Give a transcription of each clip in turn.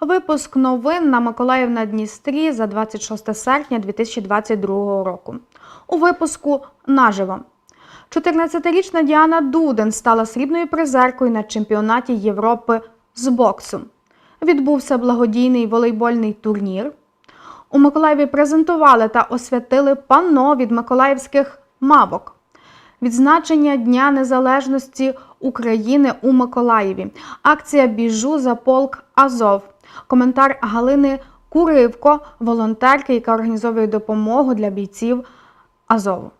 Випуск новин на Миколаїв на Дністрі за 26 серпня 2022 року. У випуску наживо. 14-річна Діана Дуден стала срібною призеркою на чемпіонаті Європи з боксу. Відбувся благодійний волейбольний турнір. У Миколаєві презентували та освятили панно від миколаївських мавок. Відзначення Дня Незалежності України у Миколаєві. Акція Біжу за полк Азов. Коментар Галини Куривко, волонтерки, яка організовує допомогу для бійців Азову.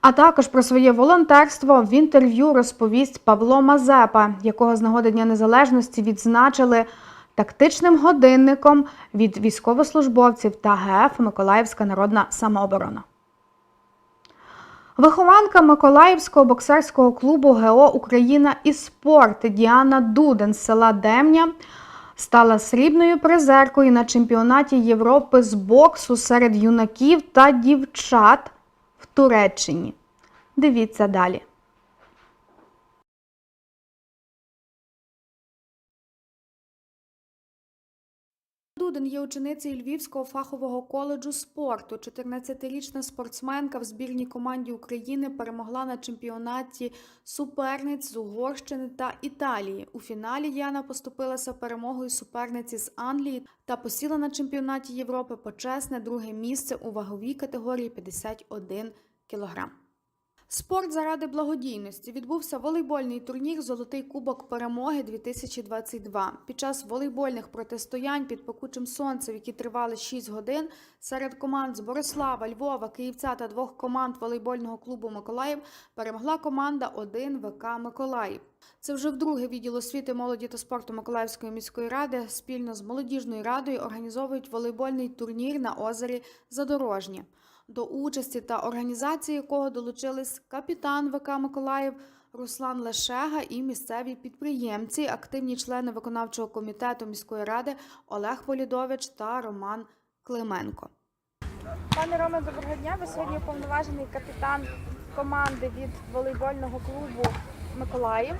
А також про своє волонтерство в інтерв'ю розповість Павло Мазепа, якого з нагоди Дня Незалежності відзначили тактичним годинником від військовослужбовців та ГФ Миколаївська народна самооборона. Вихованка Миколаївського боксерського клубу ГО Україна і спорт Діана Дуден з села Демня стала срібною призеркою на чемпіонаті Європи з боксу серед юнаків та дівчат в Туреччині. Дивіться далі. Дуден є ученицею Львівського фахового коледжу спорту. 14-річна спортсменка в збірній команді України перемогла на чемпіонаті суперниць з Угорщини та Італії. У фіналі Яна поступилася перемогою суперниці з Англії та посіла на чемпіонаті Європи почесне друге місце у ваговій категорії 51 кілограм. Спорт заради благодійності відбувся волейбольний турнір Золотий Кубок Перемоги 2022. Під час волейбольних протистоянь під пекучим сонцем, які тривали 6 годин, серед команд з Борислава, Львова, Київця та двох команд волейбольного клубу Миколаїв перемогла команда 1 ВК Миколаїв. Це вже вдруге відділ освіти, молоді та спорту Миколаївської міської ради спільно з молодіжною радою організовують волейбольний турнір на озері Задорожнє до участі та організації якого долучились капітан ВК Миколаїв Руслан Лешега і місцеві підприємці, активні члени виконавчого комітету міської ради Олег Полідович та Роман Клименко. Пане Роме, доброго дня. Ви сьогодні уповноважений капітан команди від волейбольного клубу Миколаїв.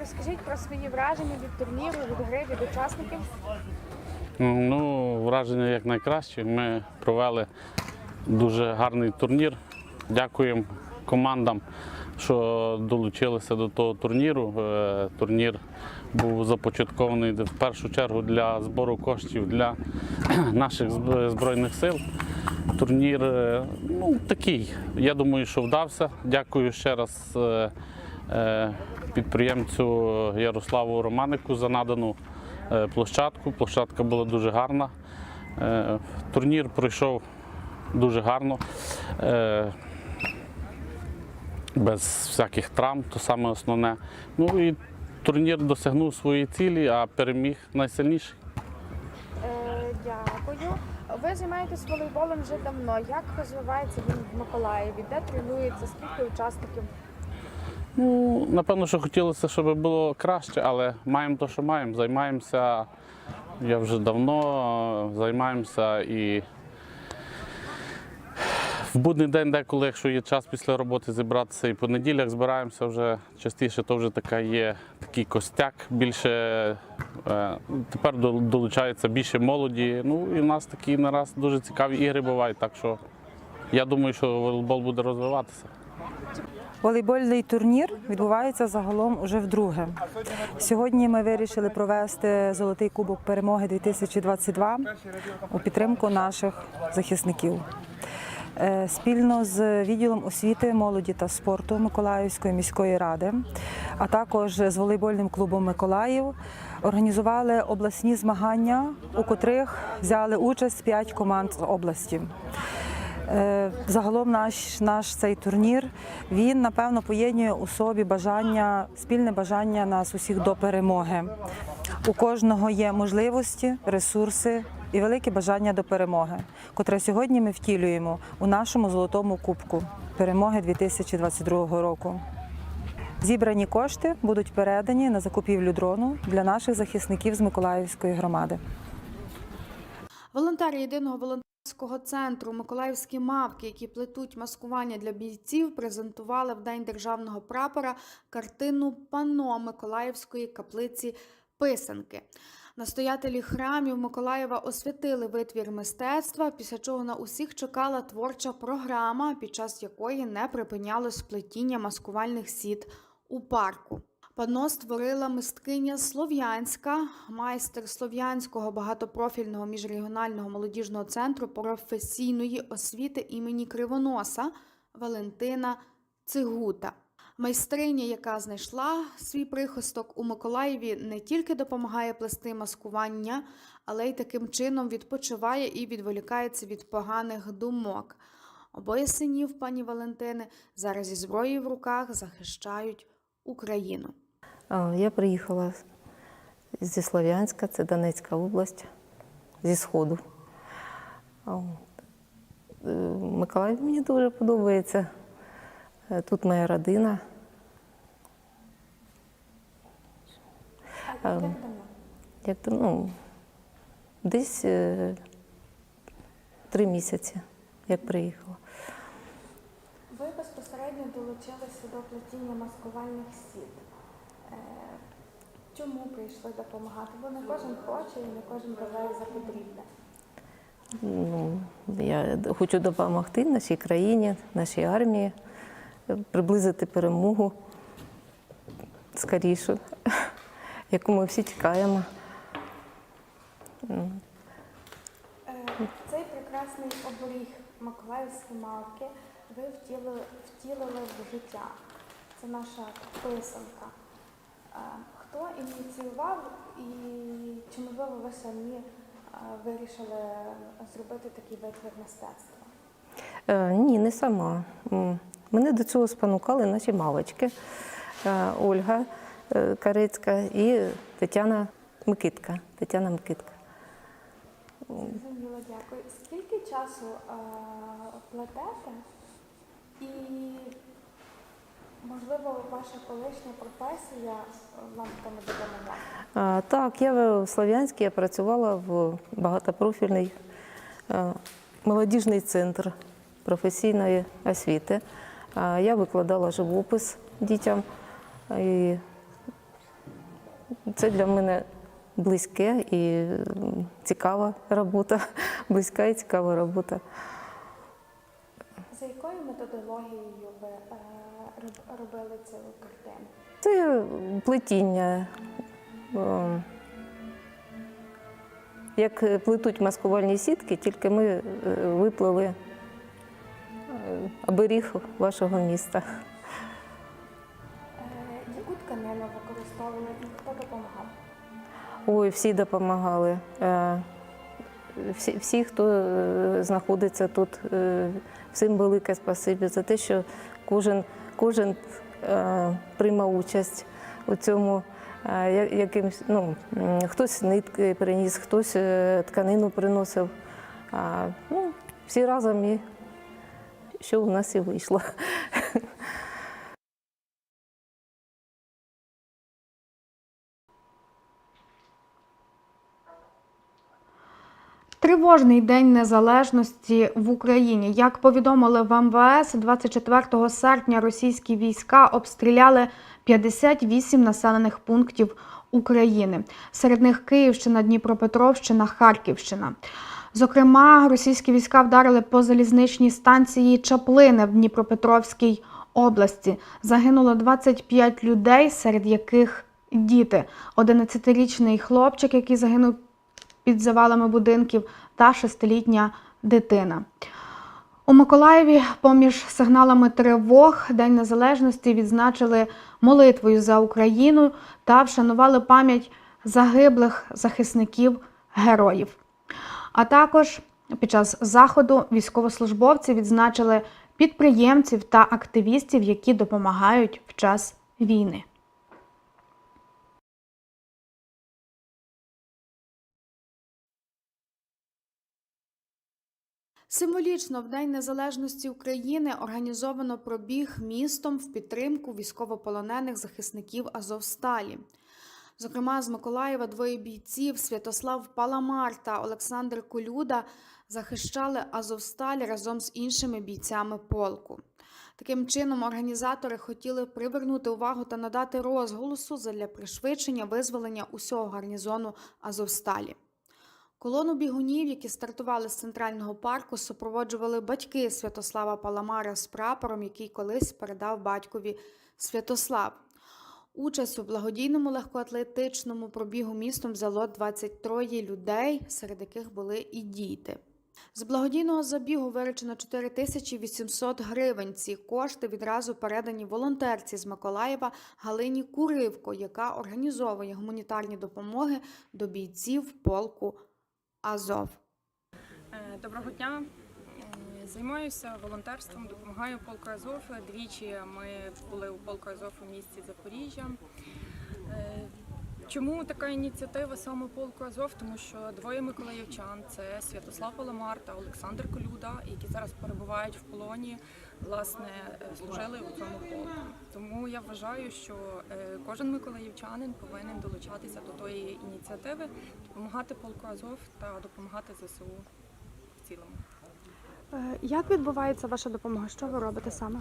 Розкажіть про свої враження від турніру, від гри, від учасників. Ну, враження як найкраще. Ми провели дуже гарний турнір. Дякуємо командам, що долучилися до того турніру. Е, Турнір був започаткований в першу чергу для збору коштів для наших збройних сил. Турнір е, ну, такий. Я думаю, що вдався. Дякую ще раз е, підприємцю Ярославу Романику за надану площадку. Площадка була дуже гарна. Турнір пройшов дуже гарно. Е, Без всяких травм, то саме основне. Ну і турнір досягнув свої цілі, а переміг найсильніший. Е, дякую. Ви займаєтесь волейболом вже давно. Як розвивається він в Миколаєві? Де тренується? Скільки учасників? Ну, напевно, що хотілося, щоб було краще, але маємо те, що маємо. Займаємося. Я вже давно е, займаємося і в будний день, деколи, якщо є час після роботи зібратися, і по неділях збираємося вже частіше, то вже така є такий костяк. Більше е, тепер долучається більше молоді. Ну і в нас такі нараз дуже цікаві ігри бувають. Так що я думаю, що волейбол буде розвиватися. Волейбольний турнір відбувається загалом уже вдруге. Сьогодні ми вирішили провести Золотий Кубок перемоги 2022 у підтримку наших захисників. Е, Спільно з відділом освіти, молоді та спорту Миколаївської міської ради, а також з волейбольним клубом Миколаїв організували обласні змагання, у котрих взяли участь 5 команд з області. Е, Загалом наш, наш цей турнір він напевно поєднує у собі бажання, спільне бажання нас усіх до перемоги. У кожного є можливості, ресурси і велике бажання до перемоги, котре сьогодні ми втілюємо у нашому золотому кубку перемоги 2022 року. Зібрані кошти будуть передані на закупівлю дрону для наших захисників з Миколаївської громади. Волонтери єдиного волонтерського центру Миколаївські мавки, які плетуть маскування для бійців, презентували в День державного прапора картину панно Миколаївської каплиці писанки. Настоятелі храмів Миколаєва освятили витвір мистецтва, після чого на усіх чекала творча програма, під час якої не припинялось плетіння маскувальних сіт у парку. Панно створила мисткиня Слов'янська, майстер Слов'янського багатопрофільного міжрегіонального молодіжного центру професійної освіти імені Кривоноса Валентина Цигута. Майстриня, яка знайшла свій прихисток у Миколаєві, не тільки допомагає плести маскування, але й таким чином відпочиває і відволікається від поганих думок. Обоє синів пані Валентини зараз зі зброєю в руках захищають Україну. Я приїхала зі Слов'янська, це Донецька область, зі Сходу. Е, Миколаїв мені дуже подобається. Е, Тут моя родина. А, Як то, ну, десь е, три місяці, як приїхала. Ви безпосередньо долучилися до плетіння маскувальних сіт. Е, Чому прийшли допомагати? Бо не кожен хоче і не кожен вважає за потрібне. Ну, я хочу допомогти нашій країні, нашій армії, приблизити перемогу скоріше, яку ми всі чекаємо. Ну, Е, Цей прекрасний оберіг Миколаївські мавки ви втілили, втілили в життя. Це наша писанка. Е, Хто ініціював і чи можливо ви самі е, вирішили зробити такий витвір мистецтва? Ні, не сама. Мене до цього спонукали наші мавочки Е, Ольга е, Карицька і Тетяна Микитка. Тетяна Микитка. Зрозуміло, дякую. Скільки часу е, плетете? І, можливо, ваша колишня професія вам в тому допомогла? Так, я в Слов'янській я працювала в багатопрофільний молодіжний центр професійної освіти. Я викладала живопис дітям. І це для мене близьке і цікава робота, близька і цікава робота. За якою методологією ви е, робили цю картину? Це плетіння. Е, Як плетуть маскувальні сітки, тільки ми е, виплели е, оберіг вашого міста. Е, Яку тканину використовували і хто допомагав? Ой, всі допомагали. Е, Всі, всі, хто е, знаходиться тут, всім велике спасибі за те, що кожен, кожен приймав участь у цьому. Якимсь, ну, хтось нитки приніс, хтось тканину приносив. Ну, всі разом і що у нас і вийшло. Тривожний день незалежності в Україні. Як повідомили в МВС, 24 серпня російські війська обстріляли 58 населених пунктів України. Серед них Київщина, Дніпропетровщина, Харківщина. Зокрема, російські війська вдарили по залізничній станції Чаплини в Дніпропетровській області. Загинуло 25 людей, серед яких діти. 11-річний хлопчик, який загинув під завалами будинків, та шестилітня дитина. У Миколаєві поміж сигналами тривог День Незалежності відзначили молитвою за Україну та вшанували пам'ять загиблих захисників героїв. А також під час заходу військовослужбовці відзначили підприємців та активістів, які допомагають в час війни. Символічно в День Незалежності України організовано пробіг містом в підтримку військовополонених захисників Азовсталі. Зокрема, з Миколаєва двоє бійців Святослав Паламар та Олександр Колюда захищали Азовсталь разом з іншими бійцями полку. Таким чином, організатори хотіли привернути увагу та надати розголосу задля пришвидшення визволення усього гарнізону Азовсталі. Колону бігунів, які стартували з центрального парку, супроводжували батьки Святослава Паламара з прапором, який колись передав батькові Святослав. Участь у благодійному легкоатлетичному пробігу містом взяло 23 людей, серед яких були і діти. З благодійного забігу виручено 4800 гривень. Ці кошти відразу передані волонтерці з Миколаєва Галині Куривко, яка організовує гуманітарні допомоги до бійців полку Азов. Е, Доброго дня. Займаюся волонтерством, допомагаю полку Азов. Двічі ми були у полку Азов у місті Запоріжжя. Е, Чому така ініціатива саме полку Азов? Тому що двоє миколаївчан це Святослав Паламар та Олександр Колюда, які зараз перебувають в полоні, власне, е, служили у цьому полку. Тому я вважаю, що е, кожен миколаївчанин повинен долучатися до тої ініціативи, допомагати полку Азов та допомагати ЗСУ в цілому. Е, Як відбувається ваша допомога? Що ви робите саме?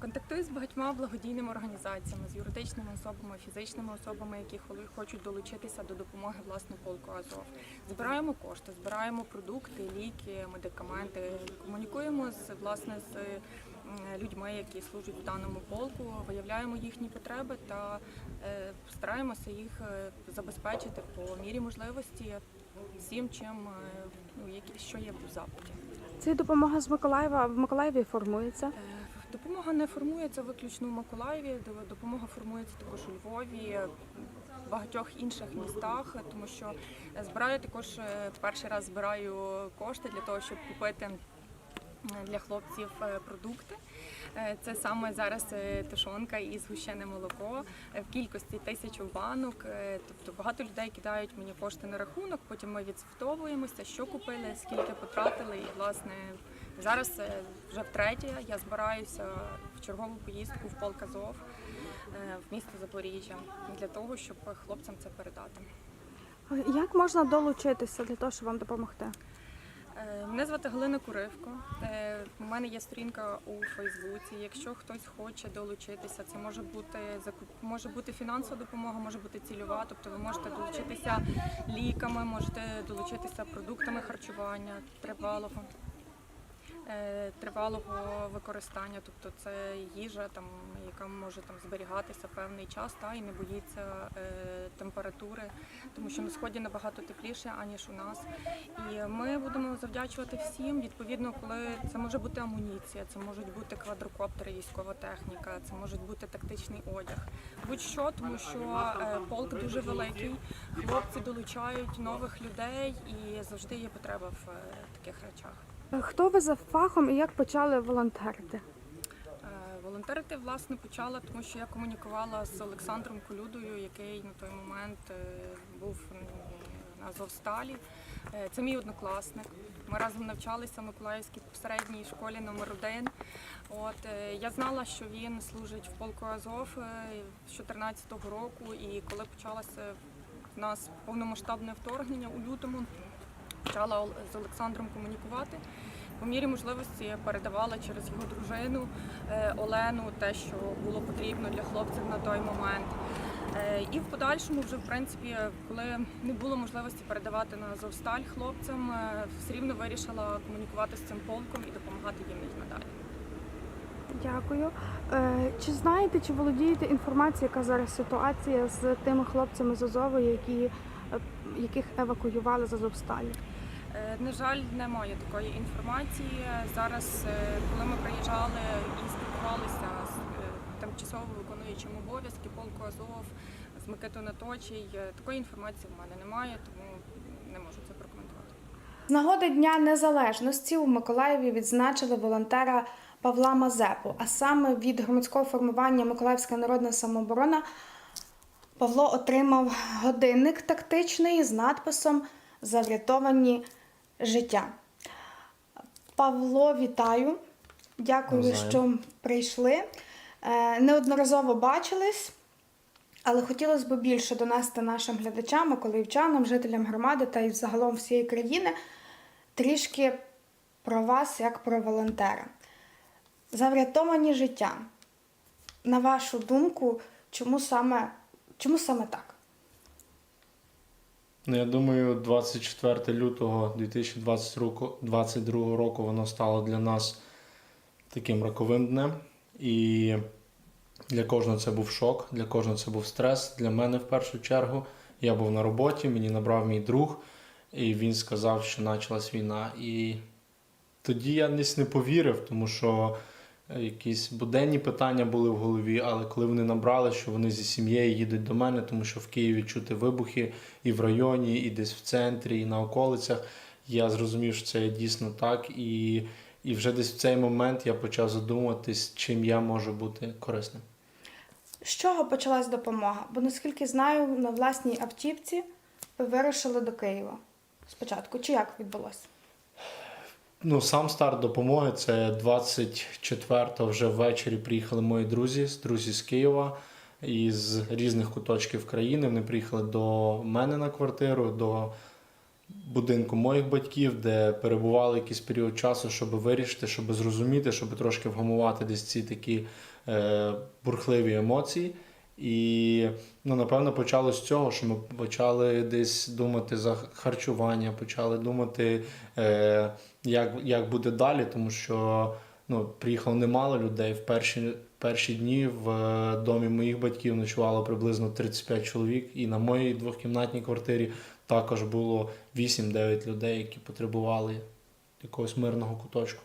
Контактую з багатьма благодійними організаціями, з юридичними особами, фізичними особами, які хочуть долучитися до допомоги власне полку Азов. Збираємо кошти, збираємо продукти, ліки, медикаменти, комунікуємо з власне з людьми, які служать в даному полку, виявляємо їхні потреби та е, стараємося їх е, забезпечити по мірі можливості всім, чим ну, що є в запиті. Це допомога з Миколаєва в Миколаєві формується. Е, Допомога не формується виключно в Миколаєві, допомога формується також у Львові, в багатьох інших містах, тому що збираю також е, перший раз збираю кошти для того, щоб купити для хлопців е, продукти. Е, Це саме зараз е, тушонка і згущене молоко в кількості тисячу банок. Тобто багато людей кидають мені кошти на рахунок, потім ми відсвітовуємося, що купили, скільки потратили. І власне зараз вже втретє я збираюся в чергову поїздку в полк Азов е, в місто Запоріжжя для того, щоб хлопцям це передати. Як можна долучитися для того, щоб вам допомогти? Е, Мене звати Галина Куривко. Е, У мене є сторінка у Фейсбуці. Якщо хтось хоче долучитися, це може бути може бути фінансова допомога, може бути цільова. Тобто ви можете долучитися ліками, можете долучитися продуктами харчування тривалого. Е, Тривалого використання, тобто це їжа, там яка може там зберігатися певний час, та і не боїться е, температури, тому що на сході набагато тепліше аніж у нас. І ми будемо завдячувати всім. Відповідно, коли це може бути амуніція, це можуть бути квадрокоптери, військова техніка, це може бути тактичний одяг. Будь-що, тому що е, полк дуже великий, хлопці долучають нових людей і завжди є потреба в таких речах. Е, Хто ви за фахом і як почали волонтерити? Е, Волонтерити власне почала, тому що я комунікувала з Олександром Колюдою, який на той момент е, був на Азовсталі. Це мій однокласник. Ми разом навчалися в Миколаївській середній школі номер 1 От я знала, що він служить в полку Азов з 2014 року, і коли почалося в нас повномасштабне вторгнення у лютому, почала з Олександром комунікувати. По мірі можливості я передавала через його дружину е, Олену те, що було потрібно для хлопців на той момент. Е, І в подальшому, вже в принципі, коли не було можливості передавати на Азовсталь хлопцям, е, все рівно вирішила комунікувати з цим полком і допомагати їм і надалі. Дякую. Чи знаєте, чи володієте інформацією, яка зараз ситуація з тими хлопцями з Азову, які, яких евакуювали з Азовсталі? Е, На жаль, немає такої інформації. Зараз, е, коли ми приїжджали і спілкувалися з е, тимчасово виконуючим обов'язки полку Азов, з Микитою Наточій, такої інформації в мене немає, тому не можу це прокоментувати. З нагоди Дня Незалежності у Миколаєві відзначили волонтера Павла Мазепу, а саме від громадського формування Миколаївська народна самооборона Павло отримав годинник тактичний з надписом За врятовані життя. Павло, вітаю. Дякую, Навзаєм. що прийшли. Е, Неодноразово бачились. Але хотілося б більше донести нашим глядачам, миколаївчанам, жителям громади та й загалом всієї країни трішки про вас як про волонтера. За врятовані життя. На вашу думку, чому саме, чому саме так? Ну, я думаю, 24 лютого 2022 року воно стало для нас таким роковим днем. І для кожного це був шок, для кожного це був стрес. Для мене в першу чергу. Я був на роботі, мені набрав мій друг, і він сказав, що почалась війна. І тоді я не повірив, тому що якісь буденні питання були в голові, але коли вони набрали, що вони зі сім'єю їдуть до мене, тому що в Києві чути вибухи і в районі, і десь в центрі, і на околицях, я зрозумів, що це дійсно так. І, і вже десь в цей момент я почав задумуватись, чим я можу бути корисним. З чого почалась допомога? Бо наскільки знаю, на власній автівці ви вирушили до Києва спочатку. Чи як відбулося? Ну, сам старт допомоги це 24-го вже ввечері приїхали мої друзі, друзі з Києва із різних куточків країни. Вони приїхали до мене на квартиру, до будинку моїх батьків, де перебували якийсь період часу, щоб вирішити, щоб зрозуміти, щоб трошки вгамувати десь ці такі е, бурхливі емоції. І ну, напевно почало з цього, що ми почали десь думати за харчування, почали думати, е, як, як буде далі, тому що ну, приїхало немало людей. В перші, перші дні в е, домі моїх батьків ночувало приблизно 35 чоловік, і на моїй двохкімнатній квартирі також було 8-9 людей, які потребували якогось мирного куточку.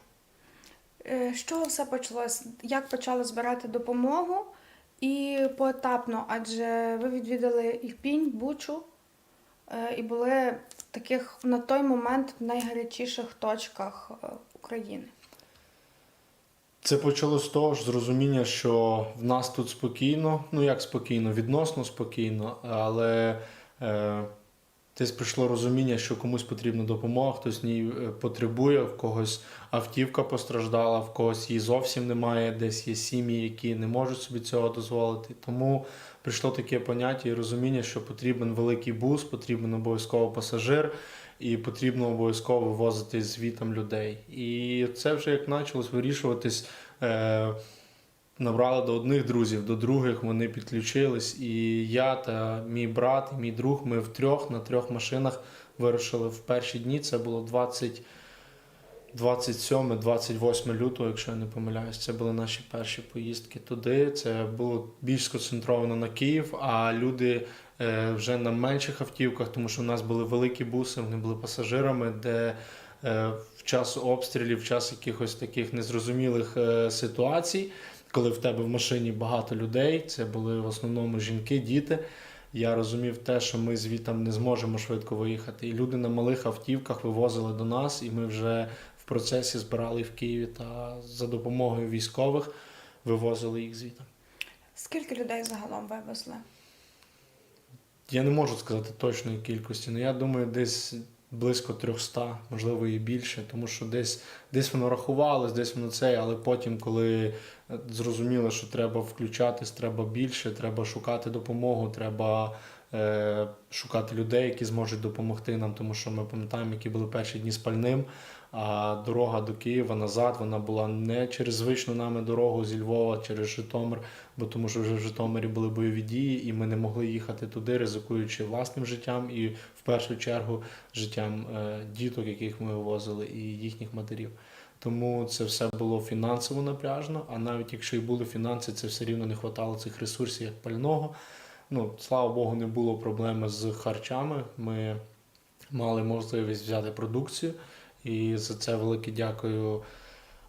Е, З чого все почалось? Як почали збирати допомогу? І поетапно, адже ви відвідали Ірпінь, Бучу е, і були в таких на той момент найгарячіших точках е, України. Це почалося з того ж зрозуміння, що в нас тут спокійно, ну як спокійно, відносно спокійно, але е, десь прийшло розуміння, що комусь потрібна допомога, хтось ній е, потребує, в когось автівка постраждала, в когось її зовсім немає, десь є сім'ї, які не можуть собі цього дозволити. Тому прийшло таке поняття і розуміння, що потрібен великий бус, потрібен обов'язково пасажир. І потрібно обов'язково вивозити звітом людей. І це вже як почалось вирішуватись. Е, набрали до одних друзів, до других вони підключились. І я та мій брат, і мій друг, ми втрьох на трьох машинах вирушили в перші дні. Це було 20, 27-28 лютого, якщо я не помиляюсь. Це були наші перші поїздки туди. Це було більш сконцентровано на Київ, а люди е, вже на менших автівках, тому що в нас були великі буси, вони були пасажирами, де е, в час обстрілів, в час якихось таких незрозумілих е, ситуацій, коли в тебе в машині багато людей, це були в основному жінки, діти. Я розумів те, що ми звітом не зможемо швидко виїхати. І люди на малих автівках вивозили до нас, і ми вже процесі збирали в Києві та за допомогою військових вивозили їх звітом. Скільки людей загалом вивезли? Я не можу сказати точної кількості, але я думаю, десь близько 300, можливо, і більше, тому що десь, десь воно рахувалось, десь воно це, але потім, коли е, зрозуміло, що треба включатись, треба більше, треба шукати допомогу, треба е, шукати людей, які зможуть допомогти нам, тому що ми пам'ятаємо, які були перші дні з пальним. А дорога до Києва назад вона була не через звичну нами дорогу зі Львова, через Житомир, бо тому що вже в Житомирі були бойові дії, і ми не могли їхати туди, ризикуючи власним життям і в першу чергу життям е, діток, яких ми вивозили, і їхніх матерів. Тому це все було фінансово напряжно. А навіть якщо і були фінанси, це все рівно не вистачало цих ресурсів як пального. Ну, слава Богу, не було проблеми з харчами. Ми мали можливість взяти продукцію. І за це велике дякую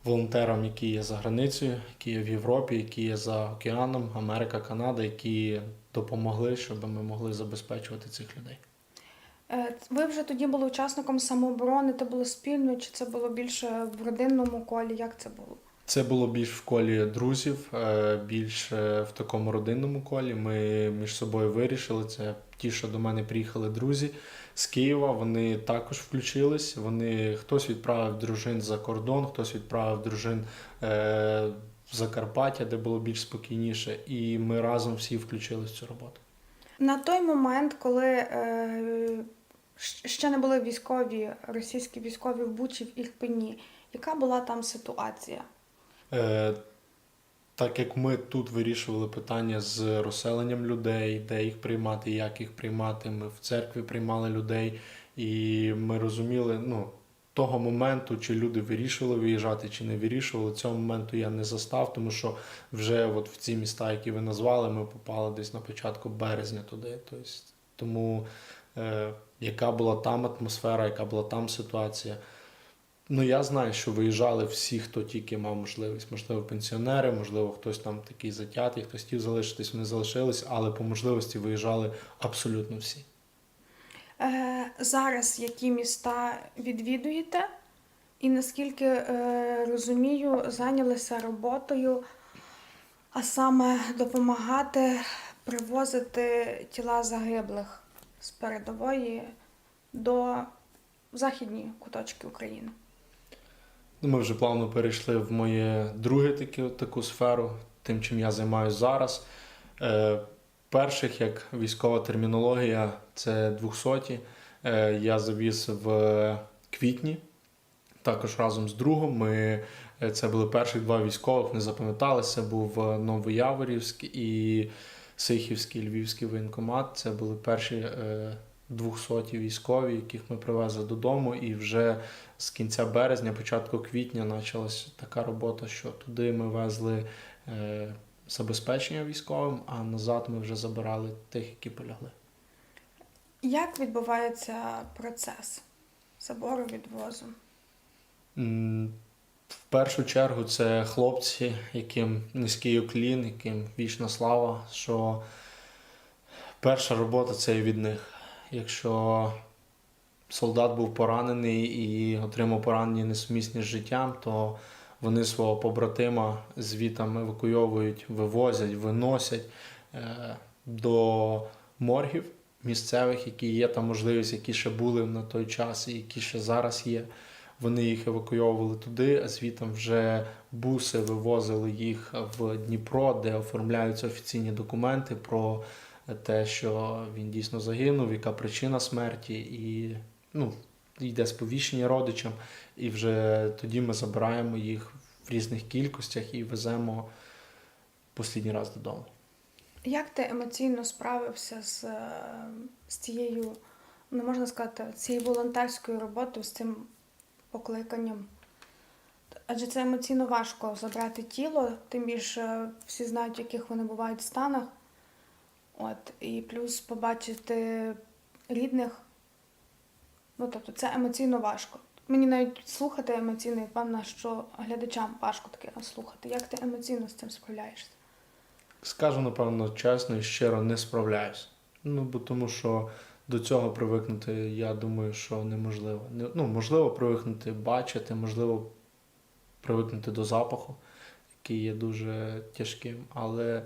волонтерам, які є за границею, які є в Європі, які є за океаном, Америка, Канада, які допомогли, щоб ми могли забезпечувати цих людей. Е, Ви вже тоді були учасником самооборони, це було спільно, чи це було більше в родинному колі? Як це було? Це було більш в колі друзів, е, більш е, в такому родинному колі. Ми між собою вирішили. Це ті, що до мене приїхали друзі з Києва. Вони також включились. Вони хтось відправив дружин за кордон, хтось відправив дружин е, в Закарпаття, де було більш спокійніше. І ми разом всі включились в цю роботу. На той момент, коли е, ще не були військові, російські військові в Бучі в Ірпені, яка була там ситуація? Е, так як ми тут вирішували питання з розселенням людей, де їх приймати, як їх приймати, ми в церкві приймали людей, і ми розуміли, ну, того моменту, чи люди вирішували виїжджати, чи не вирішували, цього моменту я не застав, тому що вже от в ці міста, які ви назвали, ми попали десь на початку березня туди. Тобто, тому е, яка була там атмосфера, яка була там ситуація. Ну, я знаю, що виїжджали всі, хто тільки мав можливість. Можливо, пенсіонери, можливо, хтось там такий затятий, хтось хотів залишитись, вони залишились, але по можливості виїжджали абсолютно всі. Е, зараз які міста відвідуєте, і наскільки е, розумію, зайнялися роботою, а саме допомагати привозити тіла загиблих з передової до західні куточки України. Ну, Ми вже плавно перейшли в моє друге таке, таку сферу, тим, чим я займаюся зараз. Е, перших, як військова термінологія, це 200. Е, я завіз в квітні. Також разом з другом. Ми, е, це були перших два військових, не запам'яталися. Був е, Новояворівськ і Сихівський Львівський воєнкомат. Це були перші е, 200 військові, яких ми привезли додому. І вже з кінця березня, початку квітня, почалась така робота, що туди ми везли е, забезпечення військовим, а назад ми вже забирали тих, які полягли. Як відбувається процес забору відвозу? В першу чергу це хлопці, яким низький уклін, яким вічна слава, що перша робота це і від них. Якщо солдат був поранений і отримав поранення несумісні з життям, то вони свого побратима звітам евакуйовують, вивозять, виносять е, до моргів місцевих, які є там можливість, які ще були на той час і які ще зараз є. Вони їх евакуйовували туди, а звітом вже буси вивозили їх в Дніпро, де оформляються офіційні документи про те, що він дійсно загинув, яка причина смерті, і ну, йде сповіщення родичам. І вже тоді ми забираємо їх в різних кількостях і веземо останній раз додому. Як ти емоційно справився з, е, з цією, ну можна сказати, цією волонтерською роботою, з цим покликанням? Адже це емоційно важко забрати тіло, тим більше всі знають, в яких вони бувають станах. От, і плюс побачити рідних. Ну, тобто, це емоційно важко. Мені навіть слухати емоційно, і певна, що глядачам важко таке слухати. Як ти емоційно з цим справляєшся? Скажу, напевно, чесно і щиро не справляюсь. Ну, бо тому що до цього привикнути, я думаю, що неможливо. Ну, можливо, привикнути бачити, можливо, привикнути до запаху, який є дуже тяжким, але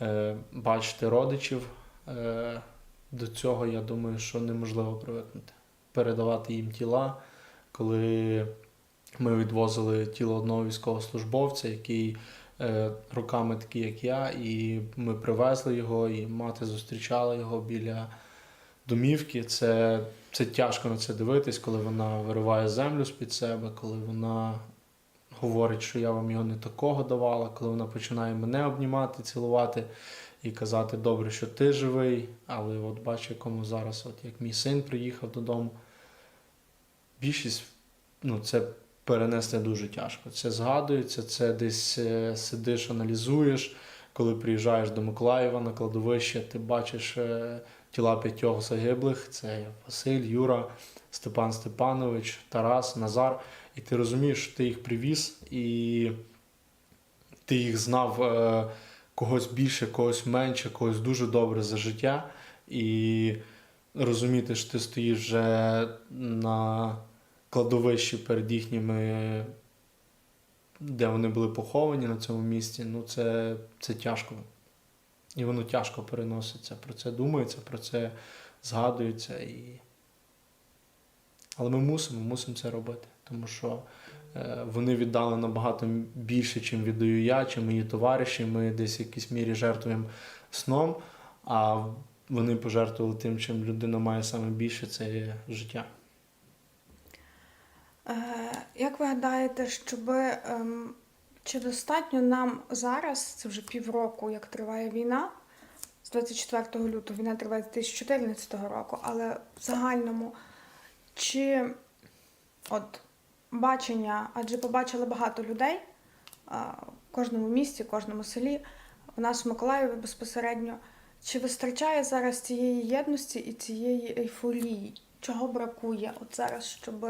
е, бачити родичів е, до цього, я думаю, що неможливо привикнути. Передавати їм тіла, коли ми відвозили тіло одного військовослужбовця, який е, роками такий, як я, і ми привезли його, і мати зустрічала його біля домівки. Це, це тяжко на це дивитись, коли вона вириває землю з-під себе, коли вона говорить, що я вам його не такого давала, коли вона починає мене обнімати, цілувати і казати, добре, що ти живий, але от бачу, якому зараз, от як мій син приїхав додому. Більшість, ну, це перенести дуже тяжко. Це згадується, це десь е, сидиш, аналізуєш. Коли приїжджаєш до Миколаєва на кладовище, ти бачиш е, тіла п'ятьох загиблих: це Василь, Юра, Степан Степанович, Тарас, Назар. І ти розумієш, що ти їх привіз, і ти їх знав е, когось більше, когось менше, когось дуже добре за життя. І розуміти, що ти стоїш вже на кладовищі перед їхніми, де вони були поховані на цьому місці, ну це, це тяжко. І воно тяжко переноситься. Про це думається, про це згадується. І... Але ми мусимо, мусимо це робити, тому що е, вони віддали набагато більше, чим віддаю я, чи мої товариші. Ми десь в якійсь мірі жертвуємо сном, а вони пожертвували тим, чим людина має саме більше, це життя. Е, як ви гадаєте, щоб ем, Чи достатньо нам зараз, це вже півроку, як триває війна, з 24 лютого війна триває з 2014 року, але в загальному, чи от бачення, адже побачили багато людей в кожному місті, в кожному селі, у нас в Миколаєві безпосередньо, чи вистачає зараз цієї єдності і цієї ейфорії? Чого бракує от зараз, щоб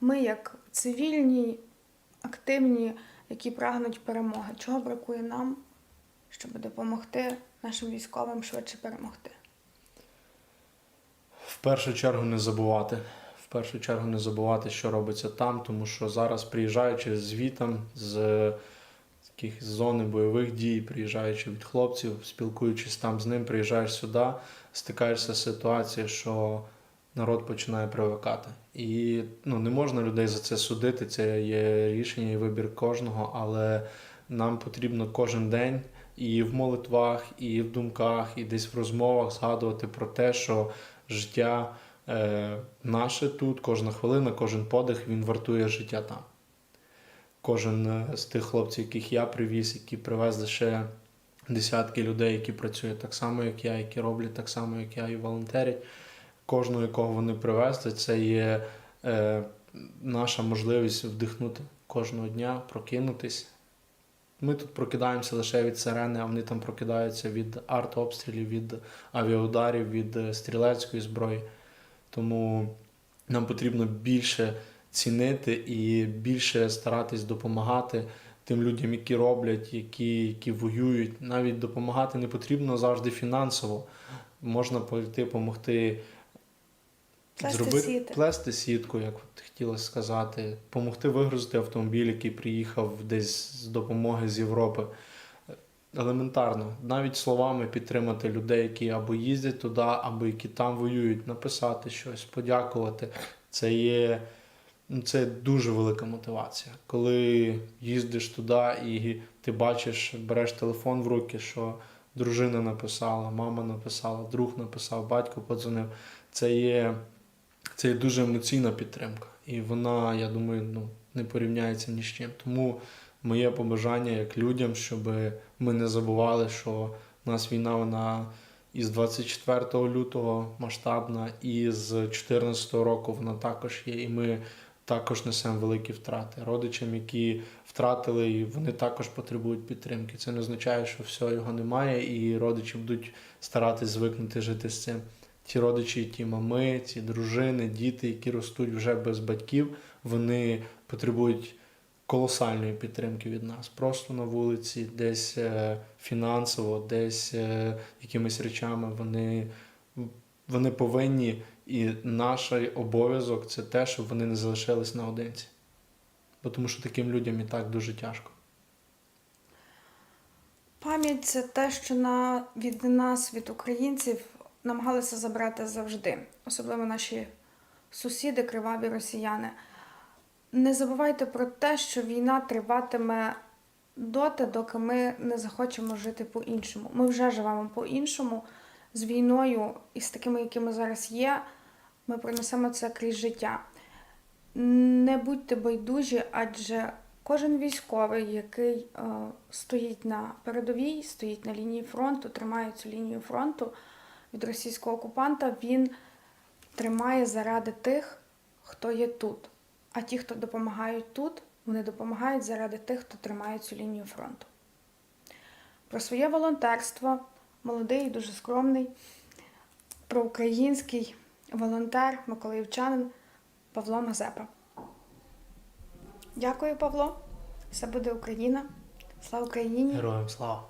ми, як цивільні, активні, які прагнуть перемоги, чого бракує нам, щоб допомогти нашим військовим швидше перемогти? В першу чергу не забувати. В першу чергу не забувати, що робиться там, тому що зараз, приїжджаючи звітом з таких зони бойових дій, приїжджаючи від хлопців, спілкуючись там з ним, приїжджаєш сюди, стикаєшся з ситуацією, що народ починає привикати. І ну, не можна людей за це судити, це є рішення і вибір кожного, але нам потрібно кожен день і в молитвах, і в думках, і десь в розмовах згадувати про те, що життя е, наше тут, кожна хвилина, кожен подих, він вартує життя там. Кожен е, з тих хлопців, яких я привіз, які привезли ще десятки людей, які працюють так само, як я, які роблять так само, як я, і волонтерять. Кожного, якого вони привезли, це є е, наша можливість вдихнути кожного дня, прокинутись. Ми тут прокидаємося лише від сирени, а вони там прокидаються від артобстрілів, від авіаударів, від е, стрілецької зброї. Тому нам потрібно більше цінити і більше старатись допомагати тим людям, які роблять, які, які воюють. Навіть допомагати не потрібно завжди фінансово. Можна пойти допомогти Плести зробити сіти. плести сітку, як от хотілося сказати, допомогти вигрузити автомобіль, який приїхав десь з допомоги з Європи. Елементарно, навіть словами підтримати людей, які або їздять туди, або які там воюють, написати щось, подякувати. Це є ну, це дуже велика мотивація. Коли їздиш туди і ти бачиш, береш телефон в руки, що дружина написала, мама написала, друг написав, батько подзвонив. Це є, це є дуже емоційна підтримка. І вона, я думаю, ну, не порівняється ні з чим. Тому моє побажання як людям, щоб ми не забували, що у нас війна вона із 24 лютого масштабна, і з 2014 року вона також є. І ми також несемо великі втрати. Родичам, які втратили, і вони також потребують підтримки. Це не означає, що все його немає, і родичі будуть старатись звикнути жити з цим. Ті родичі, ті мами, ці дружини, діти, які ростуть вже без батьків, вони потребують колосальної підтримки від нас. Просто на вулиці, десь е, фінансово, десь е, якимись речами. Вони, вони повинні, і наш обов'язок це те, щоб вони не залишились наодинці. Бо тому що таким людям і так дуже тяжко. Пам'ять це те, що на, від нас, від українців, намагалися забрати завжди, особливо наші сусіди, криваві росіяни. Не забувайте про те, що війна триватиме доти, доки ми не захочемо жити по-іншому. Ми вже живемо по-іншому. З війною і з такими, якими зараз є, ми принесемо це крізь життя. Не будьте байдужі, адже кожен військовий, який е, стоїть на передовій, стоїть на лінії фронту, тримає цю лінію фронту від російського окупанта, він тримає заради тих, хто є тут. А ті, хто допомагають тут, вони допомагають заради тих, хто тримає цю лінію фронту. Про своє волонтерство молодий, дуже скромний, проукраїнський волонтер, миколаївчанин Павло Мазепа. Дякую, Павло. Все буде Україна. Слава Україні! Героям слава!